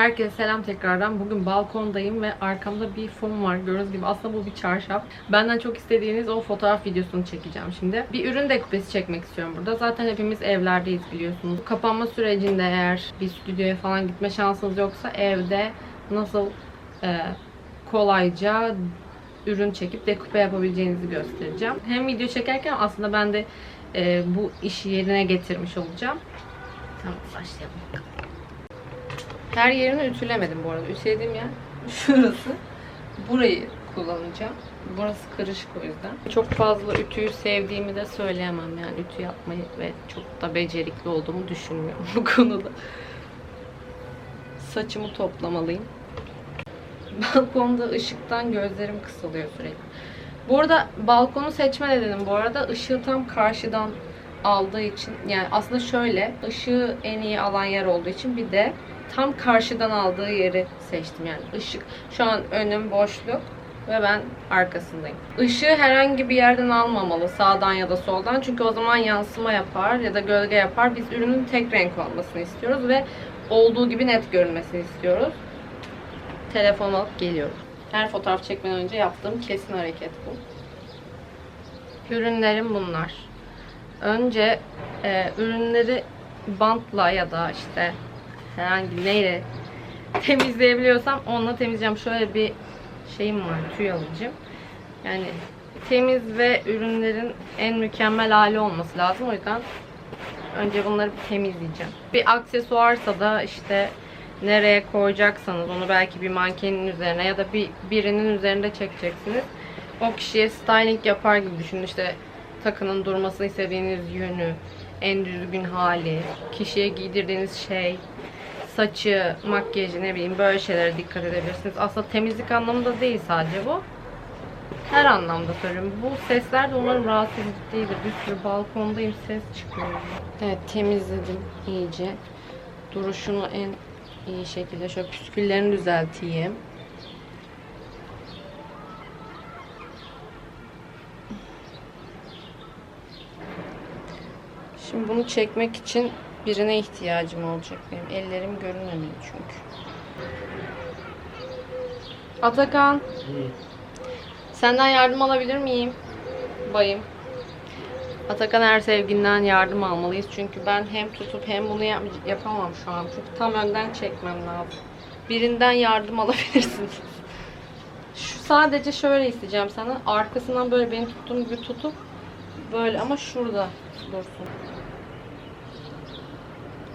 Herkese selam tekrardan. Bugün balkondayım ve arkamda bir fon var. Gördüğünüz gibi aslında bu bir çarşaf. Benden çok istediğiniz o fotoğraf videosunu çekeceğim şimdi. Bir ürün dekupesi çekmek istiyorum burada. Zaten hepimiz evlerdeyiz biliyorsunuz. Kapanma sürecinde eğer bir stüdyoya falan gitme şansınız yoksa evde nasıl e, kolayca ürün çekip dekupe yapabileceğinizi göstereceğim. Hem video çekerken aslında ben de e, bu işi yerine getirmiş olacağım. Tamam başlayalım. Her yerini ütülemedim bu arada. Ütülediğim yer şurası. Burayı kullanacağım. Burası karışık o yüzden. Çok fazla ütüyü sevdiğimi de söyleyemem yani ütü yapmayı ve çok da becerikli olduğumu düşünmüyorum bu konuda. Saçımı toplamalıyım. Balkonda ışıktan gözlerim kısılıyor sürekli. Bu arada balkonu seçme nedenim bu arada ışığı tam karşıdan aldığı için yani aslında şöyle ışığı en iyi alan yer olduğu için bir de tam karşıdan aldığı yeri seçtim yani ışık şu an önüm boşluk ve ben arkasındayım. Işığı herhangi bir yerden almamalı sağdan ya da soldan çünkü o zaman yansıma yapar ya da gölge yapar. Biz ürünün tek renk olmasını istiyoruz ve olduğu gibi net görünmesini istiyoruz. Telefon alıp geliyorum. Her fotoğraf çekmeden önce yaptığım kesin hareket bu. Ürünlerim bunlar. Önce e, ürünleri bantla ya da işte herhangi neyle temizleyebiliyorsam onunla temizleyeceğim. Şöyle bir şeyim var, tüy alıcım. Yani temiz ve ürünlerin en mükemmel hali olması lazım. O yüzden önce bunları bir temizleyeceğim. Bir aksesuarsa da işte nereye koyacaksanız onu belki bir mankenin üzerine ya da bir birinin üzerinde çekeceksiniz. O kişiye styling yapar gibi düşünün. İşte takının durmasını istediğiniz yönü, en düzgün hali, kişiye giydirdiğiniz şey, saçı, makyajı ne bileyim böyle şeylere dikkat edebilirsiniz. Aslında temizlik anlamında değil sadece bu. Her anlamda söylüyorum. Bu sesler de umarım rahatsız edici değildir. Bir sürü balkondayım ses çıkıyor. Evet temizledim iyice. Duruşunu en iyi şekilde şöyle püsküllerini düzelteyim. Şimdi bunu çekmek için birine ihtiyacım olacak benim. Ellerim görünmemeli çünkü. Atakan. Senden yardım alabilir miyim? Bayım. Atakan her sevginden yardım almalıyız. Çünkü ben hem tutup hem bunu yap- yapamam şu an. Çünkü tam önden çekmem lazım. Birinden yardım alabilirsiniz. Şu sadece şöyle isteyeceğim sana. Arkasından böyle benim tuttuğum gibi tutup böyle ama şurada dursun.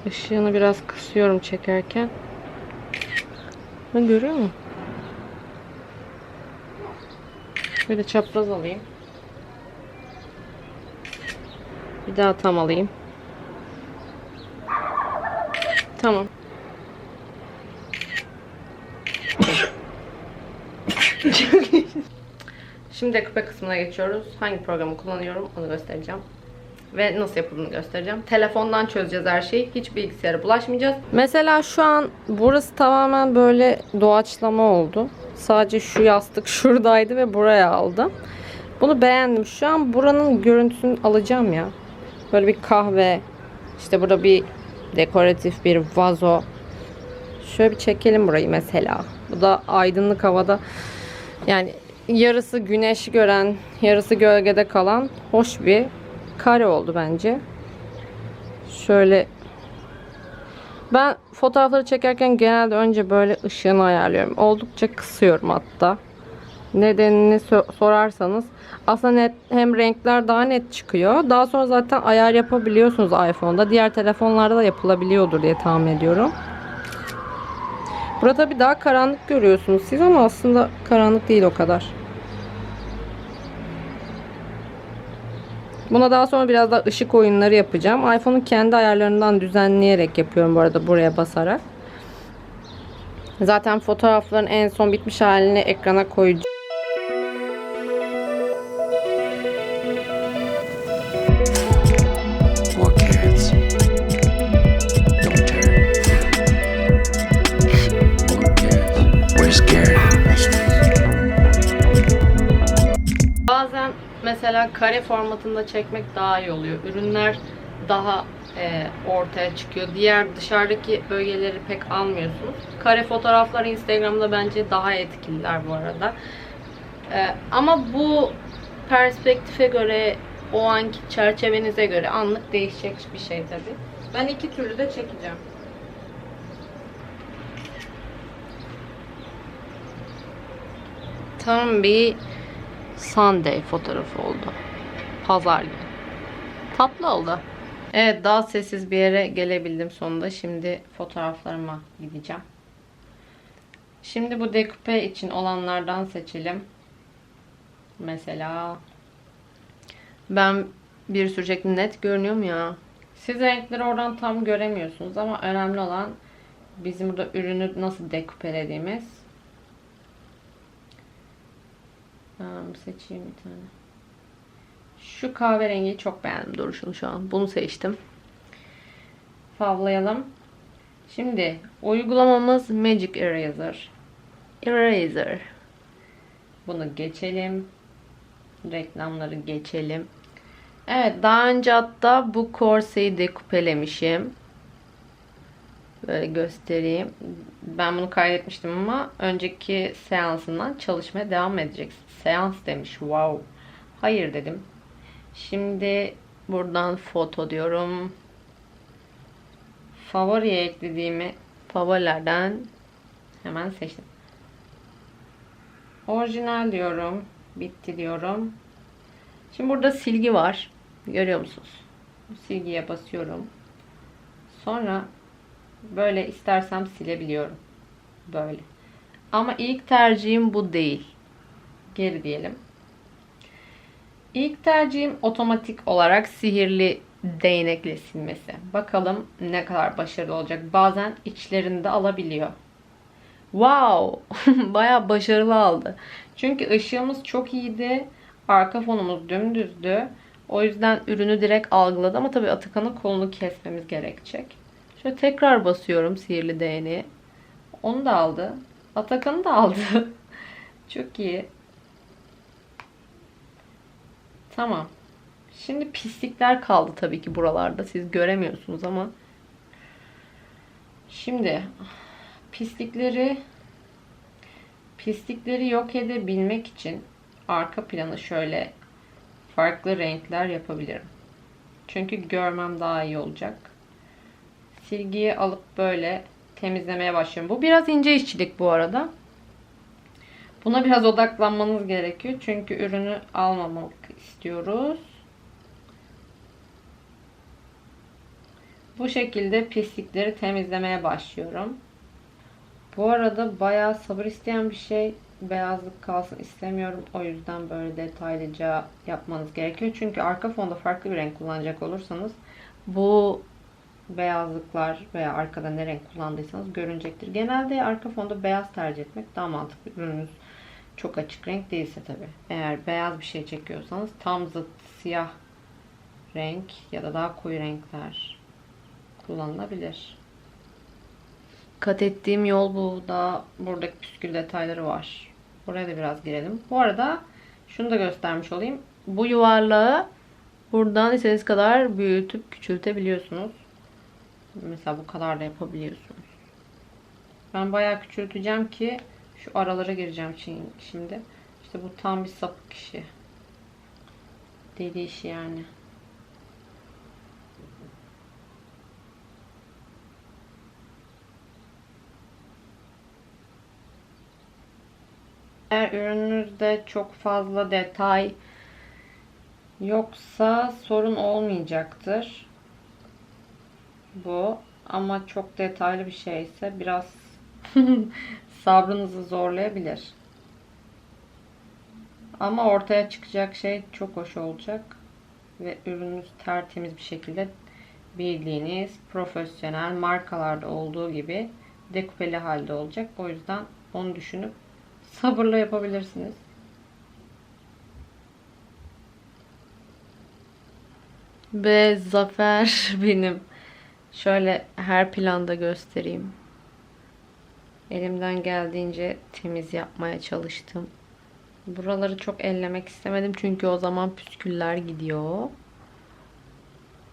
Işığını biraz kısıyorum çekerken. Ha, görüyor musun? De çapraz alayım. Bir daha tam alayım. Tamam. Şimdi küpe kısmına geçiyoruz. Hangi programı kullanıyorum onu göstereceğim. Ve nasıl yapıldığını göstereceğim. Telefondan çözeceğiz her şeyi. Hiç bilgisayara bulaşmayacağız. Mesela şu an burası tamamen böyle doğaçlama oldu. Sadece şu yastık şuradaydı ve buraya aldım. Bunu beğendim. Şu an buranın görüntüsünü alacağım ya. Böyle bir kahve. İşte burada bir dekoratif bir vazo. Şöyle bir çekelim burayı mesela. Bu da aydınlık havada. Yani yarısı güneş gören, yarısı gölgede kalan hoş bir kare oldu bence. Şöyle ben fotoğrafları çekerken genelde önce böyle ışığını ayarlıyorum. Oldukça kısıyorum hatta. Nedenini so- sorarsanız aslında net hem renkler daha net çıkıyor. Daha sonra zaten ayar yapabiliyorsunuz iPhone'da. Diğer telefonlarda da yapılabiliyordur diye tahmin ediyorum. Burada tabii daha karanlık görüyorsunuz siz ama aslında karanlık değil o kadar. Buna daha sonra biraz daha ışık oyunları yapacağım. iPhone'un kendi ayarlarından düzenleyerek yapıyorum bu arada buraya basarak. Zaten fotoğrafların en son bitmiş halini ekrana koyacağım. Mesela kare formatında çekmek daha iyi oluyor. Ürünler daha e, ortaya çıkıyor. Diğer dışarıdaki bölgeleri pek almıyorsunuz. Kare fotoğraflar Instagram'da bence daha etkililer bu arada. E, ama bu perspektife göre, o anki çerçevenize göre anlık değişecek bir şey tabii. Ben iki türlü de çekeceğim. Tam bir Sunday fotoğrafı oldu. Pazar günü. Tatlı oldu. Evet daha sessiz bir yere gelebildim sonunda. Şimdi fotoğraflarıma gideceğim. Şimdi bu deküpe için olanlardan seçelim. Mesela ben bir sürecek net görünüyor mu ya? Siz renkleri oradan tam göremiyorsunuz ama önemli olan bizim burada ürünü nasıl dekupelediğimiz. Tamam, seçeyim bir tane. Şu kahverengiyi çok beğendim duruşunu şu an. Bunu seçtim. Favlayalım. Şimdi uygulamamız Magic Eraser. Eraser. Bunu geçelim. Reklamları geçelim. Evet daha önce hatta bu korseyi dekupelemişim. Böyle göstereyim. Ben bunu kaydetmiştim ama önceki seansından çalışmaya devam edeceksin. Seans demiş. Wow. Hayır dedim. Şimdi buradan foto diyorum. Favoriye eklediğimi favorilerden hemen seçtim. Orijinal diyorum. Bitti diyorum. Şimdi burada silgi var. Görüyor musunuz? Silgiye basıyorum. Sonra böyle istersem silebiliyorum. Böyle. Ama ilk tercihim bu değil. Geri diyelim. İlk tercihim otomatik olarak sihirli değnekle silmesi. Bakalım ne kadar başarılı olacak. Bazen içlerinde alabiliyor. Wow! Baya başarılı aldı. Çünkü ışığımız çok iyiydi. Arka fonumuz dümdüzdü. O yüzden ürünü direkt algıladı ama tabii Atakan'ın kolunu kesmemiz gerekecek. Şöyle tekrar basıyorum sihirli değneği. Onu da aldı. Atakan'ı da aldı. çok iyi. Tamam. Şimdi pislikler kaldı tabii ki buralarda. Siz göremiyorsunuz ama. Şimdi pislikleri pislikleri yok edebilmek için arka planı şöyle farklı renkler yapabilirim. Çünkü görmem daha iyi olacak. Silgiyi alıp böyle temizlemeye başlıyorum. Bu biraz ince işçilik bu arada. Buna biraz odaklanmanız gerekiyor. Çünkü ürünü almamak istiyoruz. Bu şekilde pislikleri temizlemeye başlıyorum. Bu arada bayağı sabır isteyen bir şey. Beyazlık kalsın istemiyorum. O yüzden böyle detaylıca yapmanız gerekiyor. Çünkü arka fonda farklı bir renk kullanacak olursanız bu beyazlıklar veya arkada ne renk kullandıysanız görünecektir. Genelde arka fonda beyaz tercih etmek daha mantıklı. Ürününüz çok açık renk değilse tabi. Eğer beyaz bir şey çekiyorsanız tam zıt siyah renk ya da daha koyu renkler kullanılabilir. Kat ettiğim yol bu. Daha buradaki püskül detayları var. Buraya da biraz girelim. Bu arada şunu da göstermiş olayım. Bu yuvarlağı buradan istediğiniz kadar büyütüp küçültebiliyorsunuz. Mesela bu kadar da yapabiliyorsunuz. Ben bayağı küçülteceğim ki şu aralara gireceğim şimdi. İşte bu tam bir sapık işi. Deli işi yani. Eğer ürününüzde çok fazla detay yoksa sorun olmayacaktır. Bu ama çok detaylı bir şeyse biraz sabrınızı zorlayabilir. Ama ortaya çıkacak şey çok hoş olacak ve ürününüz tertemiz bir şekilde bildiğiniz profesyonel markalarda olduğu gibi dekupeli halde olacak. O yüzden onu düşünüp sabırla yapabilirsiniz. Ve zafer benim. Şöyle her planda göstereyim. Elimden geldiğince temiz yapmaya çalıştım. Buraları çok ellemek istemedim çünkü o zaman püsküller gidiyor.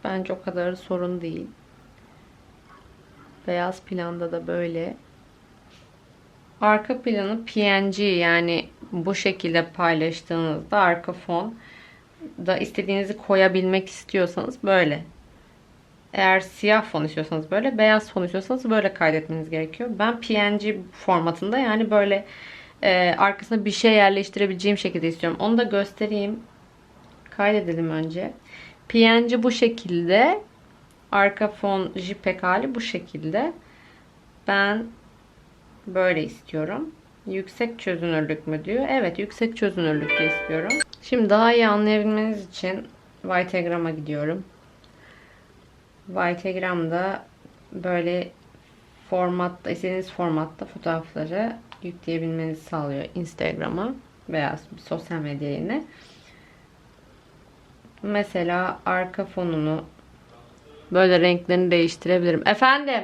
Bence o kadar sorun değil. Beyaz planda da böyle. Arka planı PNG yani bu şekilde paylaştığınızda arka fon da istediğinizi koyabilmek istiyorsanız böyle. Eğer siyah fon istiyorsanız böyle, beyaz fon istiyorsanız böyle kaydetmeniz gerekiyor. Ben PNG formatında yani böyle e, arkasına bir şey yerleştirebileceğim şekilde istiyorum. Onu da göstereyim. Kaydedelim önce. PNG bu şekilde. Arka fon JPEG hali bu şekilde. Ben böyle istiyorum. Yüksek çözünürlük mü diyor. Evet yüksek çözünürlükte istiyorum. Şimdi daha iyi anlayabilmeniz için Vitagrama gidiyorum. Vitagram'da böyle formatta, istediğiniz formatta fotoğrafları yükleyebilmenizi sağlıyor Instagram'a veya sosyal medya. Mesela arka fonunu böyle renklerini değiştirebilirim. Efendim?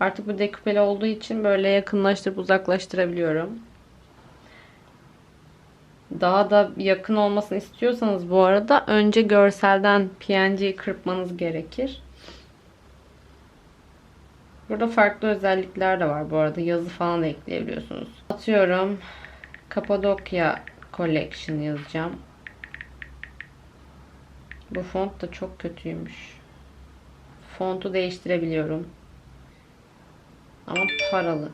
Artık bu dekupeli olduğu için böyle yakınlaştırıp uzaklaştırabiliyorum. Daha da yakın olmasını istiyorsanız bu arada önce görselden PNG'yi kırpmanız gerekir. Burada farklı özellikler de var bu arada. Yazı falan da ekleyebiliyorsunuz. Atıyorum Kapadokya Collection yazacağım. Bu font da çok kötüymüş. Fontu değiştirebiliyorum. Ama paralı.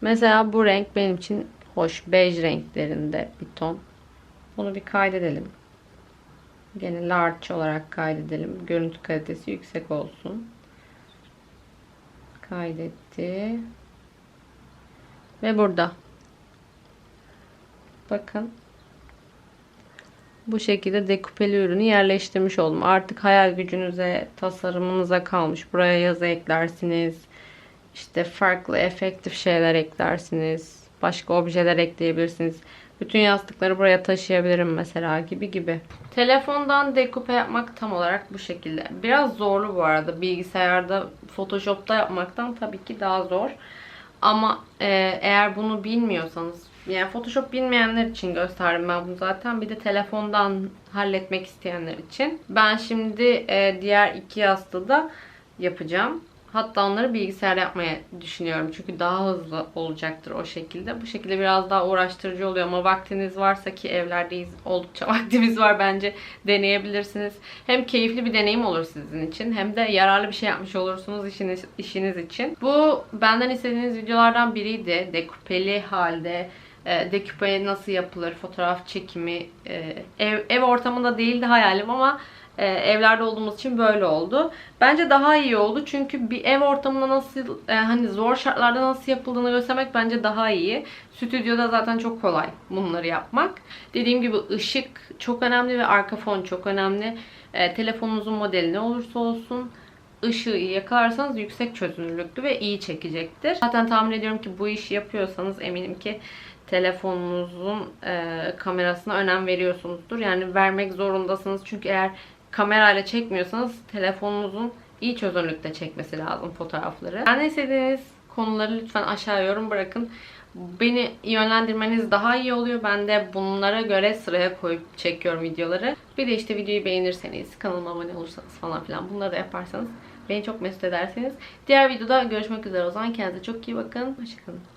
Mesela bu renk benim için hoş. Bej renklerinde bir ton. Bunu bir kaydedelim. Gene large olarak kaydedelim. Görüntü kalitesi yüksek olsun. Kaydetti. Ve burada. Bakın. Bu şekilde dekupeli ürünü yerleştirmiş oldum. Artık hayal gücünüze, tasarımınıza kalmış. Buraya yazı eklersiniz. İşte farklı efektif şeyler eklersiniz. Başka objeler ekleyebilirsiniz. Bütün yastıkları buraya taşıyabilirim mesela gibi gibi. Telefondan dekupe yapmak tam olarak bu şekilde. Biraz zorlu bu arada. Bilgisayarda, Photoshop'ta yapmaktan tabii ki daha zor. Ama e, eğer bunu bilmiyorsanız, yani Photoshop bilmeyenler için gösterdim ben bunu zaten. Bir de telefondan halletmek isteyenler için. Ben şimdi e, diğer iki yastığı da yapacağım. Hatta onları bilgisayarda yapmaya düşünüyorum. Çünkü daha hızlı olacaktır o şekilde. Bu şekilde biraz daha uğraştırıcı oluyor ama vaktiniz varsa ki evlerdeyiz oldukça vaktimiz var bence deneyebilirsiniz. Hem keyifli bir deneyim olur sizin için hem de yararlı bir şey yapmış olursunuz işiniz, işiniz için. Bu benden istediğiniz videolardan biriydi. Dekupeli halde e, nasıl yapılır, fotoğraf çekimi, e, ev, ev ortamında değildi hayalim ama e, evlerde olduğumuz için böyle oldu. Bence daha iyi oldu çünkü bir ev ortamında nasıl e, hani zor şartlarda nasıl yapıldığını göstermek bence daha iyi. Stüdyoda zaten çok kolay bunları yapmak. Dediğim gibi ışık çok önemli ve arka fon çok önemli. E, telefonunuzun modeli ne olursa olsun ışığı yakalarsanız yüksek çözünürlüklü ve iyi çekecektir. Zaten tahmin ediyorum ki bu işi yapıyorsanız eminim ki telefonunuzun e, kamerasına önem veriyorsunuzdur. Yani vermek zorundasınız. Çünkü eğer kamerayla çekmiyorsanız telefonunuzun iyi çözünürlükte çekmesi lazım fotoğrafları. Ben istediğiniz konuları lütfen aşağı yorum bırakın. Beni yönlendirmeniz daha iyi oluyor. Ben de bunlara göre sıraya koyup çekiyorum videoları. Bir de işte videoyu beğenirseniz, kanalıma abone olursanız falan filan bunları da yaparsanız beni çok mesut ederseniz. Diğer videoda görüşmek üzere o zaman. Kendinize çok iyi bakın. Hoşçakalın.